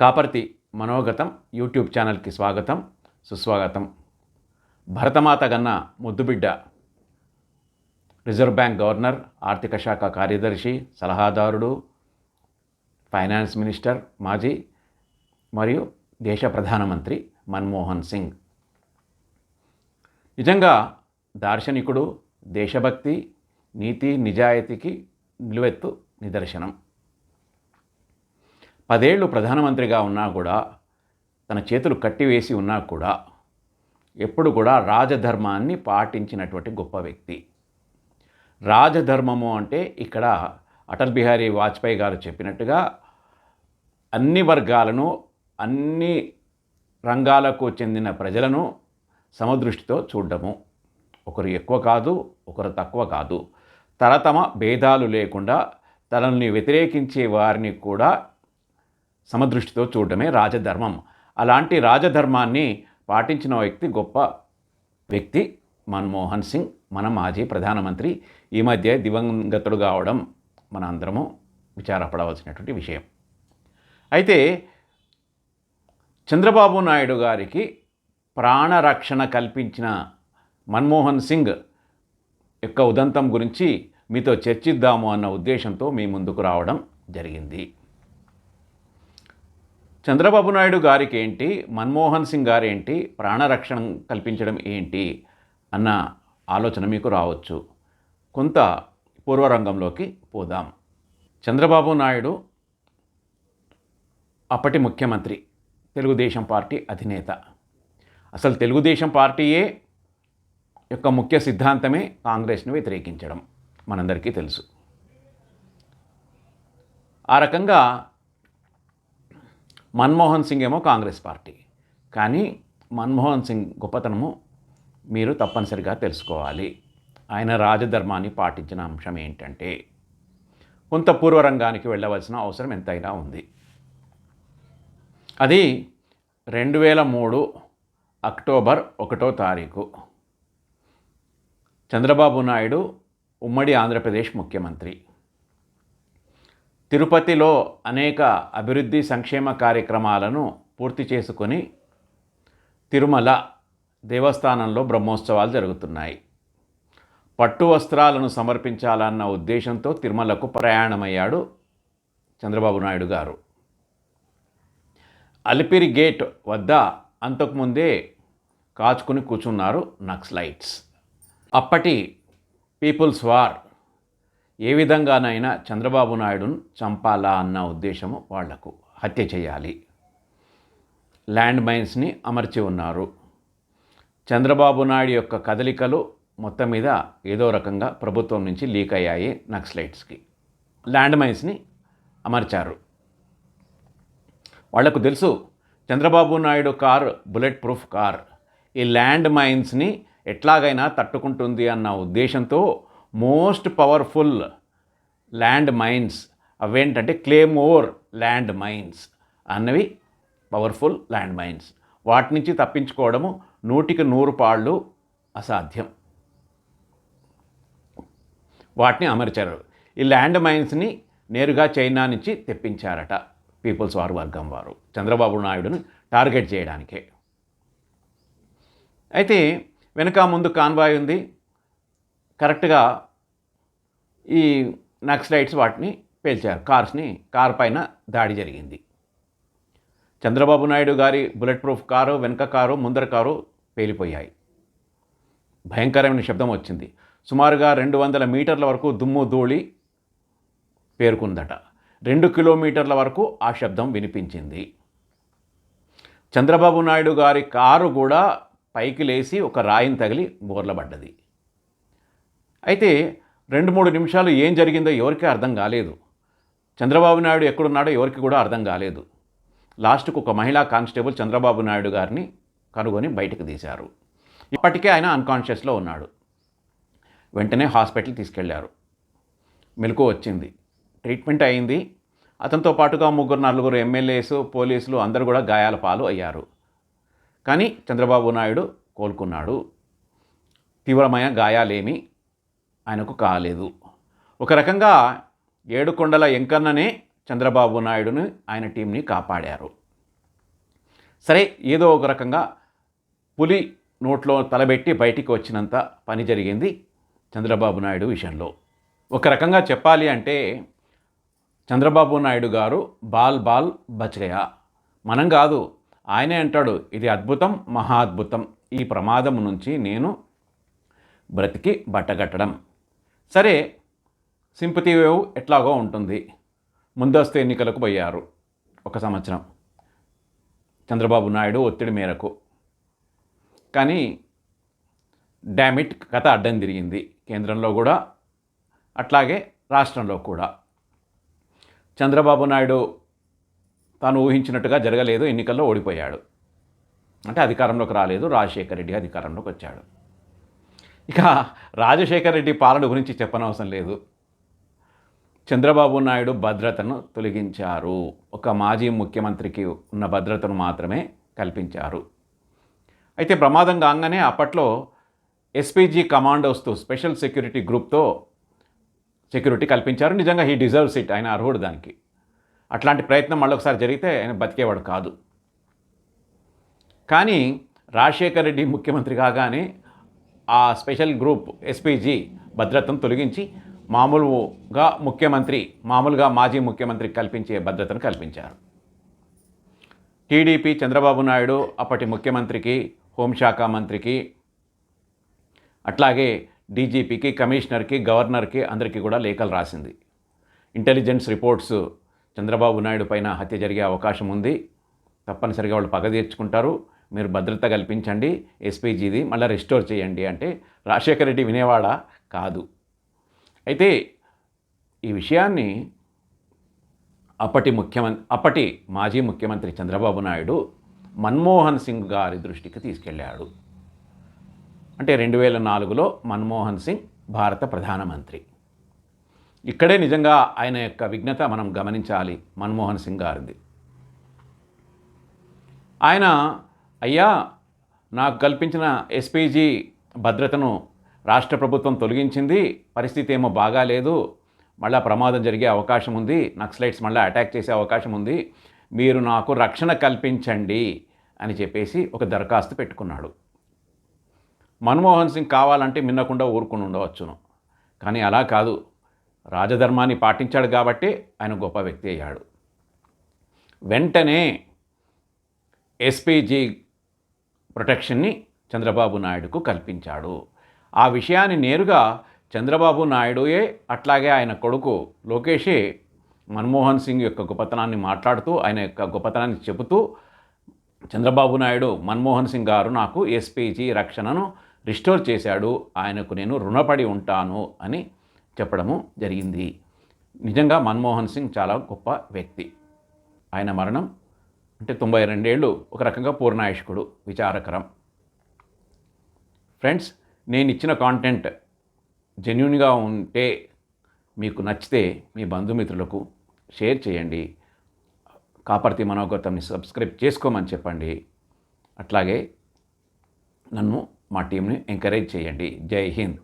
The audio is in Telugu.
కాపర్తి మనోగతం యూట్యూబ్ ఛానల్కి స్వాగతం సుస్వాగతం. భరతమాత గన్న ముద్దుబిడ్డ రిజర్వ్ బ్యాంక్ గవర్నర్ ఆర్థిక శాఖ కార్యదర్శి సలహాదారుడు ఫైనాన్స్ మినిస్టర్ మాజీ మరియు దేశ ప్రధానమంత్రి మన్మోహన్ సింగ్. నిజంగా దార్శనికుడు దేశభక్తి నీతి నిజాయితీకి నిలువెత్తు నిదర్శనం. పదేళ్ళు ప్రధానమంత్రిగా ఉన్నా కూడా తన చేతులు కట్టివేసి ఉన్నా కూడా ఎప్పుడు కూడా రాజధర్మాన్ని పాటించినటువంటి గొప్ప వ్యక్తి. రాజధర్మము అంటే ఇక్కడ అటల్ బిహారీ వాజ్పేయి గారు చెప్పినట్టుగా అన్ని వర్గాలను అన్ని రంగాలకు చెందిన ప్రజలను సమదృష్టితో చూడడము. ఒకరు ఎక్కువ కాదు ఒకరు తక్కువ కాదు. తరతమ భేదాలు లేకుండా తనల్ని వ్యతిరేకించే వారిని కూడా సమదృష్టితో చూడడమే రాజధర్మం. అలాంటి రాజధర్మాన్ని పాటించిన వ్యక్తి గొప్ప వ్యక్తి మన్మోహన్ సింగ్ మన మాజీ ప్రధానమంత్రి. ఈ మధ్య దివంగతుడు కావడం మన అందరము విచారపడవలసినటువంటి విషయం. అయితే చంద్రబాబు నాయుడు గారికి ప్రాణరక్షణ కల్పించిన మన్మోహన్ సింగ్ యొక్క ఉదంతం గురించి మీతో చర్చిద్దాము అన్న ఉద్దేశంతో మీ ముందుకు రావడం జరిగింది. చంద్రబాబు నాయుడు గారికి ఏంటి మన్మోహన్ సింగ్ గారు ఏంటి ప్రాణరక్షణ కల్పించడం ఏంటి? అన్న ఆలోచన మీకు రావచ్చు. కొంత పూర్వరంగంలోకి పోదాం. చంద్రబాబు నాయుడు అప్పటి ముఖ్యమంత్రి తెలుగుదేశం పార్టీ అధినేత. అసలు తెలుగుదేశం పార్టీయే యొక్క ముఖ్య సిద్ధాంతమే కాంగ్రెస్ను వ్యతిరేకించడం మనందరికీ తెలుసు. ఆ రకంగా మన్మోహన్ సింగ్ ఏమో కాంగ్రెస్ పార్టీ. కానీ మన్మోహన్ సింగ్ గొప్పతనము మీరు తప్పనిసరిగా తెలుసుకోవాలి. ఆయన రాజధర్మాన్ని పాటించిన అంశం ఏంటంటే కొంత పూర్వరంగానికి వెళ్ళవలసిన అవసరం ఎంతైనా ఉంది. అది రెండు వేల మూడు అక్టోబర్ ఒకటో తారీఖు. చంద్రబాబు నాయుడు ఉమ్మడి ఆంధ్రప్రదేశ్ ముఖ్యమంత్రి. తిరుపతిలో అనేక అభివృద్ధి సంక్షేమ కార్యక్రమాలను పూర్తి చేసుకొని తిరుమల దేవస్థానంలో బ్రహ్మోత్సవాలు జరుగుతున్నాయి. పట్టు వస్త్రాలను సమర్పించాలన్న ఉద్దేశంతో తిరుమలకు ప్రయాణమయ్యాడు చంద్రబాబు నాయుడు గారు. అలిపిరి గేట్ వద్ద అంతకుముందే కాచుకుని కూర్చున్నారు నక్సలైట్స్. అప్పటి పీపుల్స్ వార్ ఏ విధంగానైనా చంద్రబాబు నాయుడును చంపాలా అన్న ఉద్దేశము వాళ్ళకు హత్య చేయాలి. ల్యాండ్ మైన్స్ని అమర్చి ఉన్నారు. చంద్రబాబు నాయుడు యొక్క కదలికలు మొత్తం మీద ఏదో రకంగా ప్రభుత్వం నుంచి లీక్ అయ్యాయి నక్సలైట్స్కి ల్యాండ్ మైన్స్ని అమర్చారు. వాళ్ళకు తెలుసు Chandrababu Naidu car bullet proof car ఈ ల్యాండ్ మైన్స్ని ఎట్లాగైనా తట్టుకుంటుంది అన్న ఉద్దేశంతో మోస్ట్ పవర్ఫుల్ ల్యాండ్ మైన్స్ అవేంటంటే క్లేమోర్ ల్యాండ్ మైన్స్ అన్నవి పవర్ఫుల్ ల్యాండ్ మైన్స్. వాటి నుంచి తప్పించుకోవడము నూటికి నూరు పాళ్ళు అసాధ్యం. వాటిని అమర్చారు. ఈ ల్యాండ్ మైన్స్ని నేరుగా చైనా నుంచి తెప్పించారట పీపుల్స్ వార్ వర్గం వారు. చంద్రబాబు నాయుడుని టార్గెట్ చేయడానికే. అయితే వెనక ముందు కాన్వాయ్ ఉంది. కరెక్ట్గా ఈ నక్సలైట్స్ వాటిని పేల్చారు. కార్స్ని కార్ పైన దాడి జరిగింది. చంద్రబాబు నాయుడు గారి బుల్లెట్ ప్రూఫ్ కారు వెనక కారు ముందర కారు పేలిపోయాయి. భయంకరమైన శబ్దం వచ్చింది. సుమారుగా రెండు వందల మీటర్ల వరకు దుమ్ము ధూళి పేరుకుందట. రెండు కిలోమీటర్ల వరకు ఆ శబ్దం వినిపించింది. చంద్రబాబు నాయుడు గారి కారు కూడా పైకి లేచి ఒక రాయిని తగిలి బోర్లబడ్డది. అయితే రెండు మూడు నిమిషాలు ఏం జరిగిందో ఎవరికీ అర్థం కాలేదు. చంద్రబాబు నాయుడు ఎక్కడున్నాడో ఎవరికి కూడా అర్థం కాలేదు. లాస్ట్కు ఒక మహిళా కానిస్టేబుల్ చంద్రబాబు నాయుడు గారిని కనుగొని బయటకు తీశారు. ఇప్పటికే ఆయన అన్కాన్షియస్లో ఉన్నాడు. వెంటనే హాస్పిటల్ తీసుకెళ్ళారు. మెలకు వచ్చింది. ట్రీట్మెంట్ అయింది. అతనితో పాటుగా ముగ్గురు నలుగురు ఎమ్మెల్యేస్ పోలీసులు అందరూ కూడా గాయాల పాలు అయ్యారు. కానీ చంద్రబాబు నాయుడు కోలుకున్నాడు. తీవ్రమైన గాయాలేమీ ఆయనకు కాలేదు. ఒక రకంగా ఏడుకొండల ఎంకన్ననే చంద్రబాబు నాయుడుని ఆయన టీంని కాపాడారు. సరే ఏదో ఒక రకంగా పులి నోట్లో తలబెట్టి బయటికి వచ్చినంత పని జరిగింది చంద్రబాబు నాయుడు విషయంలో. ఒక రకంగా చెప్పాలి అంటే చంద్రబాబు నాయుడు గారు బాల్ బాల్ బచగయా మనం కాదు ఆయనే అంటాడు ఇది అద్భుతం మహా అద్భుతం. ఈ ప్రమాదం నుంచి నేను బ్రతికి బట్టగట్టడం. సరే సింపతి వేవ్ ఎట్లాగో ఉంటుంది. ముందస్తు ఎన్నికలకు పోయారు ఒక సంవత్సరం. చంద్రబాబు నాయుడు ఒత్తిడి మేరకు. కానీ డామిట్ కథ అడ్డం తిరిగింది కేంద్రంలో కూడా అట్లాగే రాష్ట్రంలో కూడా. చంద్రబాబు నాయుడు తాను ఊహించినట్టుగా జరగలేదు ఎన్నికల్లో ఓడిపోయాడు. అంటే అధికారంలోకి రాలేదు రాజశేఖర రెడ్డి అధికారంలోకి వచ్చాడు. ఇక రాజశేఖర రెడ్డి పాలన గురించి చెప్పనవసరం లేదు. చంద్రబాబు నాయుడు భద్రతను తొలగించారు. ఒక మాజీ ముఖ్యమంత్రికి ఉన్న భద్రతను మాత్రమే కల్పించారు. అయితే ప్రమాదం కాగానే అప్పట్లో ఎస్పీజీ కమాండోస్తో స్పెషల్ సెక్యూరిటీ గ్రూప్తో సెక్యూరిటీ కల్పించారు. నిజంగా హీ డిజర్వ్స్ ఇట్. ఆయన అర్హుడు దానికి. అట్లాంటి ప్రయత్నం మళ్ళొకసారి జరిగితే ఆయన బతికేవాడు కాదు. కానీ రాజశేఖర్ రెడ్డి ముఖ్యమంత్రి కాగానే ఆ స్పెషల్ గ్రూప్ ఎస్పీజీ భద్రతను తొలగించి మామూలుగా ముఖ్యమంత్రి మామూలుగా మాజీ ముఖ్యమంత్రికి కల్పించే భద్రతను కల్పించారు. టీడీపీ చంద్రబాబు నాయుడు అప్పటి ముఖ్యమంత్రికి హోంశాఖ మంత్రికి అట్లాగే డీజీపీకి కమిషనర్కి గవర్నర్కి అందరికీ కూడా లేఖలు రాసింది. ఇంటెలిజెన్స్ రిపోర్ట్స్ చంద్రబాబు నాయుడు పైన హత్య జరిగే అవకాశం ఉంది. తప్పనిసరిగా వాళ్ళు పగ తీర్చుకుంటారు. మీరు భద్రత కల్పించండి ఎస్పీజీది మళ్ళీ రెస్టోర్ చేయండి అంటే రాజశేఖర రెడ్డి వినేవాడ కాదు. అయితే ఈ విషయాన్ని అప్పటి ముఖ్యమంత్రి అప్పటి మాజీ ముఖ్యమంత్రి చంద్రబాబు నాయుడు మన్మోహన్ సింగ్ గారి దృష్టికి తీసుకెళ్ళాడు. అంటే రెండు వేల నాలుగులో మన్మోహన్ సింగ్ భారత ప్రధానమంత్రి. ఇక్కడే నిజంగా ఆయన యొక్క విఘ్నత మనం గమనించాలి మన్మోహన్ సింగ్ గారిది. ఆయన అయ్యా నాకు కల్పించిన ఎస్పీజీ భద్రతను రాష్ట్ర ప్రభుత్వం తొలగించింది. పరిస్థితి ఏమో బాగాలేదు మళ్ళా ప్రమాదం జరిగే అవకాశం ఉంది. నక్సలైట్స్ మళ్ళీ అటాక్ చేసే అవకాశం ఉంది. మీరు నాకు రక్షణ కల్పించండి అని చెప్పేసి ఒక దరఖాస్తు పెట్టుకున్నాడు. మన్మోహన్ సింగ్ కావాలంటే మిన్నకుండా ఊరుకుని ఉండవచ్చును. కానీ అలా కాదు. రాజధర్మాన్ని పాటించాడు కాబట్టి ఆయన గొప్ప వ్యక్తి అయ్యాడు. వెంటనే ఎస్పీజీ ప్రొటెక్షన్ని చంద్రబాబు నాయుడుకు కల్పించాడు. ఆ విషయాన్ని నేరుగా చంద్రబాబు నాయుడుయే అట్లాగే ఆయన కొడుకు లోకేషే మన్మోహన్ సింగ్ యొక్క గొప్పతనాన్ని మాట్లాడుతూ ఆయన యొక్క గొప్పతనాన్ని చెబుతూ చంద్రబాబు నాయుడు మన్మోహన్ సింగ్ గారు నాకు ఎస్పీజీ రక్షణను రిస్టోర్ చేశాడు. ఆయనకు నేను రుణపడి ఉంటాను అని చెప్పడము జరిగింది. నిజంగా మన్మోహన్ సింగ్ చాలా గొప్ప వ్యక్తి. ఆయన మరణం అంటే తొంభై రెండేళ్ళు ఒక రకంగా పూర్ణాయుష్కుడు విచారకరం. ఫ్రెండ్స్ నేను ఇచ్చిన కాంటెంట్ జెన్యున్గా ఉంటే మీకు నచ్చితే మీ బంధుమిత్రులకు షేర్ చేయండి. కాపర్తి మనోగతంని సబ్స్క్రైబ్ చేసుకోమని చెప్పండి. అట్లాగే నన్ను మా టీంని ఎంకరేజ్ చేయండి. జై హింద్.